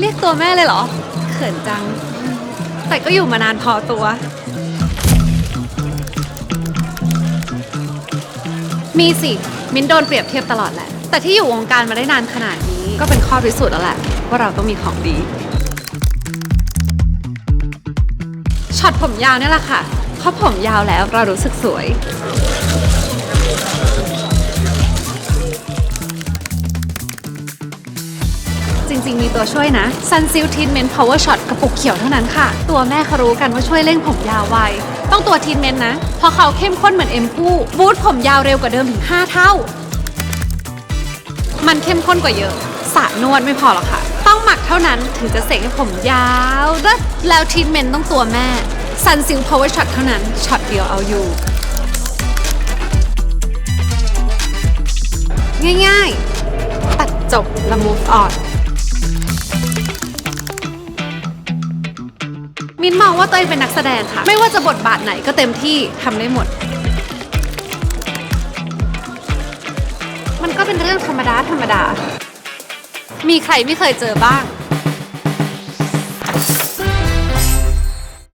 เรียกตัวแม่เลยเหรอ เขินจัง แต่ก็อยู่มานานพอตัว มีสิ มิ้นโดนเปรียบเทียบตลอดแหละ แต่ที่อยู่วงการมาได้นานขนาดนี้ ก็เป็นข้อพิสูจน์แล้วแหละ ว่าเราต้องมีของดี ช็อตผมยาวนี่แหละค่ะเพราะผมยาวแล้วเรารู้สึกสวย จริง ๆ มีตัวช่วยนะ Sun s i l Treatment Power Shot กระปุกเขียวเท่านั้นค่ะ ตัวแม่เขารู้กันว่าช่วยเร่งผมยาวไว ต้องตัวทีนเมนนะ เพราะเขาเข้มข้นเหมือนเอ็มพูบูทผมยาวเร็วกว่าเดิมถึง 5 เท่า มันเข้มข้นกว่าเยอะสระนวดไม่พอหรอกค่ะ ต้องหมักเท่านั้นถึงจะเสกให้ผมยาวเลิศแล้วทีนเมนต์ต้องตัวแม่ Sun s i l Power Shot เท่านั้นช็อตเดียวเอาอยู่ ง่ายๆ ตัดจบละ move on มินมองว่าตัวเองเป็นนักแสดงค่ะ ไม่ว่าจะบทบาทไหนก็เต็มที่ทำได้หมด มันก็เป็นเรื่องธรรมดาธรรมดา มีใครไม่เคยเจอบ้าง